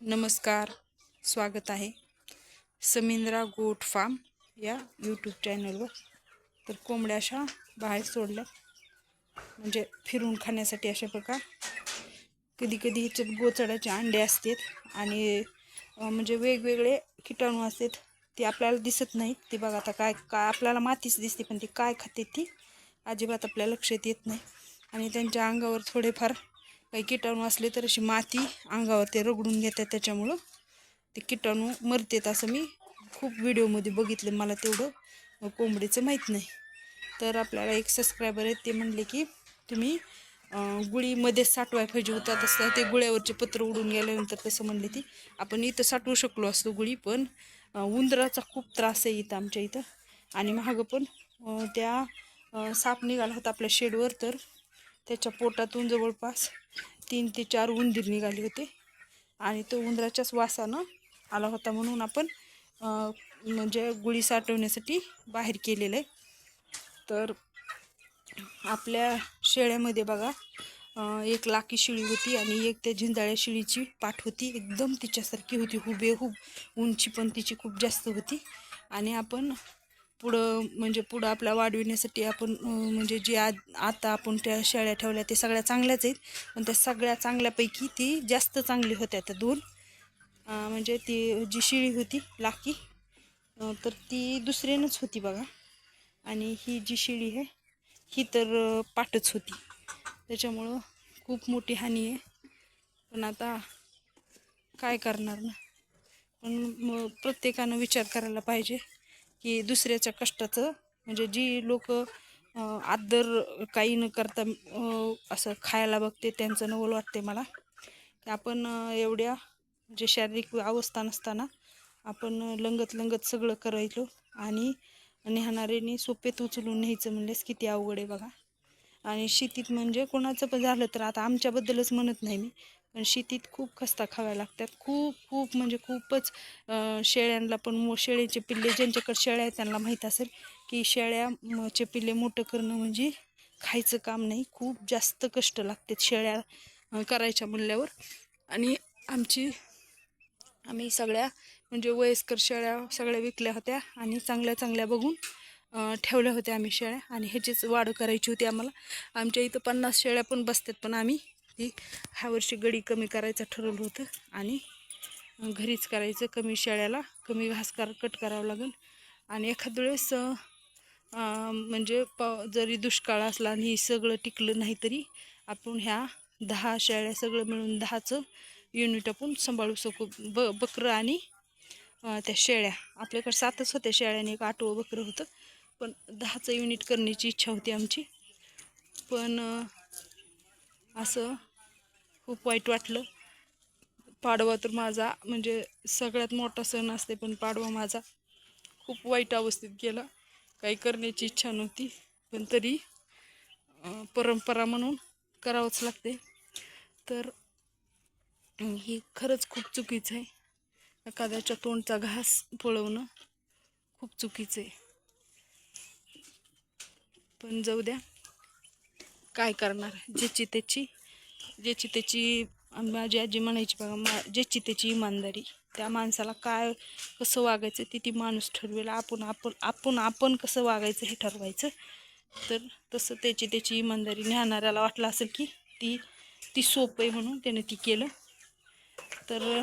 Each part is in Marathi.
नमस्कार स्वागत आहे. समिंद्रा गोट फार्म या यूट्यूब चॅनलवर तर कोंबड्या अशा बाहेर सोडल्या. म्हणजे फिरून खाण्यासाठी अशा प्रकार. कधी कधी ह्याच्यात गोचड्याचे अंडे असतात आणि म्हणजे वेगवेगळे किटाणू असतात. ते आपल्याला दिसत नाहीत. ते बघा आता काय काय आपल्याला मातीच दिसते पण ती काय खाते ती अजिबात आपल्या लक्षात येत नाही. आणि त्यांच्या अंगावर थोडेफार काही किटाणू असले तर अशी माती अंगावर ते रगडून घेतात त्याच्यामुळं. ते किटाणू मरतात असं मी खूप व्हिडिओमध्ये बघितलं. मला तेवढं कोंबडीचं माहीत नाही. तर आपल्याला एक सबस्क्रायबर आहेत ते म्हणले की तुम्ही गुळीमध्ये साठवाय पाहिजे होतात तसं ते गुळ्यावरचे पत्र उडून गेल्यानंतर तसं म्हणले ती. आपण इथं साठवू शकलो असतो गुळी पण उंदराचा खूप त्रास आहे इथं आमच्या इथं. आणि महागं पण त्या साप निघाला होता आपल्या शेडवर तर त्याच्या पोटातून जवळपास तीन ते चार उंदीर निघाले होते. आणि तो उंदराच्याच वासानं आला होता म्हणून आपण म्हणजे गुळी साठवण्यासाठी बाहेर केलेलं आहे. तर आपल्या शेळ्यामध्ये बघा एक लाकी शिळी होती आणि एक त्या झिंजाळ्या शिळीची पाठ होती. एकदम तिच्यासारखी होती हुबेहूब उंची पण तिची खूप जास्त होती. आणि आपण पुढं म्हणजे पुढं आपल्या वाढविण्यासाठी आपण म्हणजे जे आ आता आपण त्या शेळ्या ठेवल्या ते सगळ्या चांगल्याच आहेत. पण त्या सगळ्या चांगल्यापैकी ती जास्त चांगली होत्या त्या दोन. म्हणजे ती जी शिळी होती लाकी तर ती दुसऱ्यानंच होती बघा. आणि ही जी शिळी आहे ही तर पाठच पाटच होती. त्याच्यामुळं खूप मोठी हानी आहे. पण आता काय करणार ना? पण मग प्रत्येकानं विचार करायला पाहिजे. की दुसऱ्याच्या कष्टाचं म्हणजे जी लोक आदर काही न करता असं खायला बघते त्यांचं नवल वाटते मला. की आपण एवढ्या म्हणजे शारीरिक अवस्था नसताना आपण लंगत लंगत सगळं करायचो आणि नेहणाऱ्याने सोपेत उचलून न्यायचं म्हणलेस किती अवघड आहे बघा. आणि शेतीत म्हणजे कोणाचं पण झालं तर आता आमच्याबद्दलच म्हणत नाही मी. पण शेतीत खूप खस्ता खाव्या लागतात. खूप खूप म्हणजे खूपच शेळ्यांना पण मो शेळीचे पिल्ले ज्यांच्याकडे शेळ्या आहेत त्यांना माहीत असेल की शेळ्याचे पिल्ले मोठं करणं म्हणजे खायचं काम नाही. खूप जास्त कष्ट लागतात शेळ्या करायच्या म्हणल्यावर आणि आमची आम्ही सगळ्या म्हणजे वयस्कर शेळ्या सगळ्या विकल्या होत्या आणि चांगल्या चांगल्या बघून ठेवल्या होत्या आम्ही शेळ्या. आणि ह्याचीच वाढ करायची होती आम्हाला. आमच्या इथं पन्नास शेळ्या पण बसतात पण आम्ही ती ह्या वर्षी गडी कमी करायचं ठरवलं होतं आणि घरीच करायचं. कमी शेळ्याला कमी घास कर कट करावं लागेल. आणि एखाद्या वेळेस म्हणजे प जरी दुष्काळ असला आणि सगळं टिकलं नाही तरी आपण ह्या दहा शेळ्या सगळं मिळून दहाचं युनिट आपण सांभाळू शकू. ब बकरं आणि त्या शेळ्या. आपल्याकडे सातच होत्या शेळ्याने एक आठवं बकरं होतं. पण दहाचं युनिट करण्याची इच्छा होती आमची. पण असं खूप वाईट वाटलं. पाडवा तर माझा म्हणजे सगळ्यात मोठा सण असते पण पाडवा माझा खूप वाईट अवस्थेत गेला. काही करण्याची इच्छा नव्हती पण तरी परंपरा म्हणून करावंच लागते. तर हे ही खरंच खूप चुकीचं आहे. एखाद्याच्या तोंडचा घास पळवणं खूप चुकीचं आहे. पण जाऊ द्या. काय करणार ज्याची त्याची ज्याची त्याची माझी आजी म्हणायची बघा मा ज्याची त्याची इमानदारी. त्या माणसाला काय कसं वागायचं ते ती माणूस ठरवेल. आपण आपण आपण आपण कसं वागायचं हे ठरवायचं. तर तसं त्याची त्याची इमानदारी न्याहणाऱ्याला वाटलं असेल की ती ती सोपं आहे म्हणून त्याने ती केलं. तर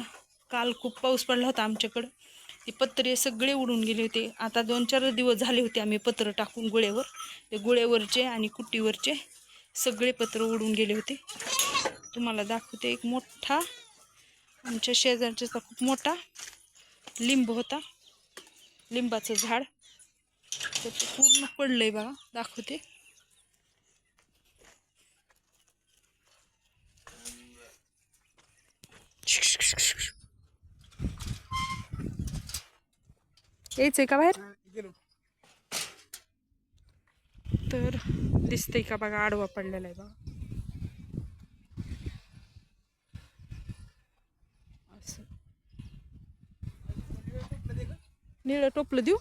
काल खूप पाऊस पडला होता आमच्याकडं. ते पत्रे सगळे उडून गेले होते. आता दोन चार दिवस झाले होते आम्ही पत्र टाकून गुळ्यावर. ते गुळ्यावरचे आणि कुट्टीवरचे सगळे पत्र उडून गेले होते. तुम्हाला दाखवते एक मोठा आमच्या शेजारच्याचा खूप मोठा लिंब होता. लिंबाचं झाड. तर ते पूर्ण पडलंय बघा दाखवते. यायचंय का बाहेर? तर दिसतंय का बघा आडवा पडलेला आहे बघा. असं. निळं टोपलं देऊ?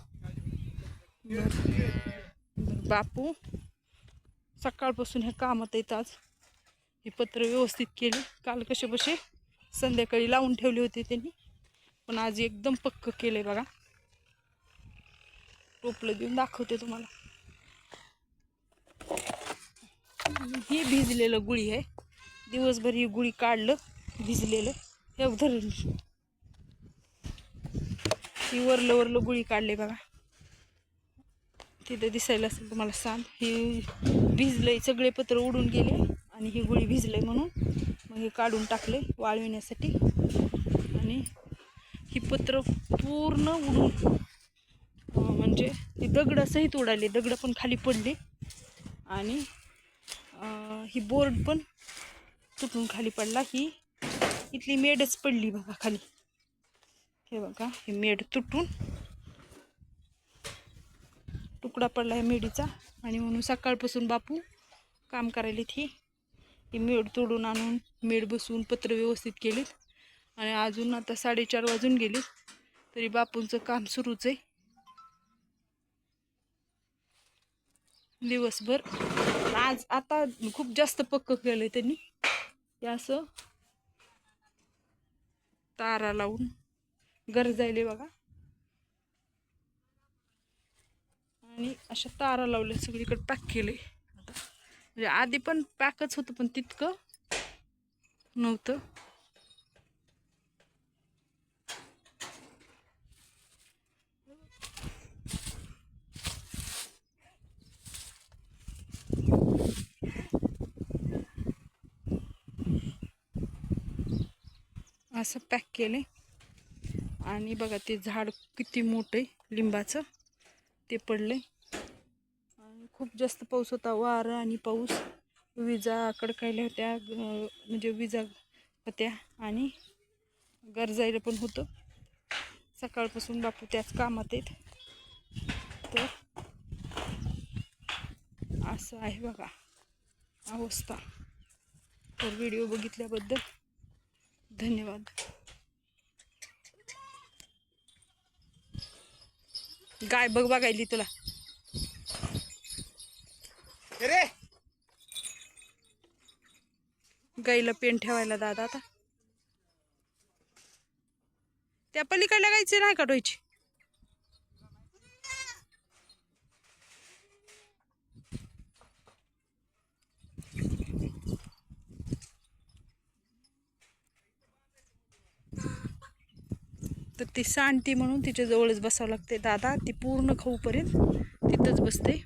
बापू. सकाळपासून हे कामात येत आज. हे पत्र व्यवस्थित केले. काल कसे बसे संध्याकाळी लावून ठेवले होते त्यांनी. पण आज एकदम पक्क केले बघा. टोपलं देऊन दाखवते तुम्हाला आणि ही भिजलेलं गुळी आहे. दिवसभर ही गुळी काढलं भिजलेलं. हे धरलं ही वरलं वरलं गुळी काढले बघा. तिथं दिसायला असेल तुम्हाला सांग. ही भिजलंय सगळे पत्र उडून गेले आणि ही गुळी भिजलंय म्हणून मग हे काढून टाकले वाळविण्यासाठी. आणि ही पत्र पूर्ण उडून म्हणजे ती दगडासहित उडाली. दगडं पण खाली पडली. आणि ही बोर्ड पण तुटून खाली पडला. ही इथली मेडच पडली बघा खाली. हे बघा हे मेड तुटून तुकडा पडला आहे मेडीचा. आणि म्हणून सकाळपासून बापू काम करायला ही. ही मेड तोडून आणून मेड बसवून पत्र व्यवस्थित केलीत. आणि अजून आता साडेचार वाजून गेलेत तरी बापूंचं काम सुरूच आहे. दिवसभर आज आता खूप जास्त पक्क केलंय त्यांनी. हे असं. तारा लावून. गरजायले बघा. आणि अशा तारा लावल्या सगळीकडे पॅक केले आता. म्हणजे आधी पण पॅकच होतं पण तितकं नव्हतं. असं पॅक केले आणि बघा ते झाड किती मोठं आहे लिंबाचं. ते पडलं आणि खूप जास्त पाऊस होता. वारं आणि पाऊस. विजा कडकायल्या होत्या ग- म्हणजे विजा होत्या आणि गरजायला पण होतं. सकाळपासून बापू त्याच कामात आहेत. तर असं आहे बघा अवस्था. तर व्हिडिओ बघितल्याबद्दल धन्यवाद. गाय बघ बघायली तुला. रे गाईला पेन ठेवायला दादा आता. त्या पलीकडल्या गायचे नाही काढवायची तर ती सांडती म्हणून तिच्या जवळच बसावं लागते. दादा ती पूर्ण खाऊपर्यंत तिथंच बसते.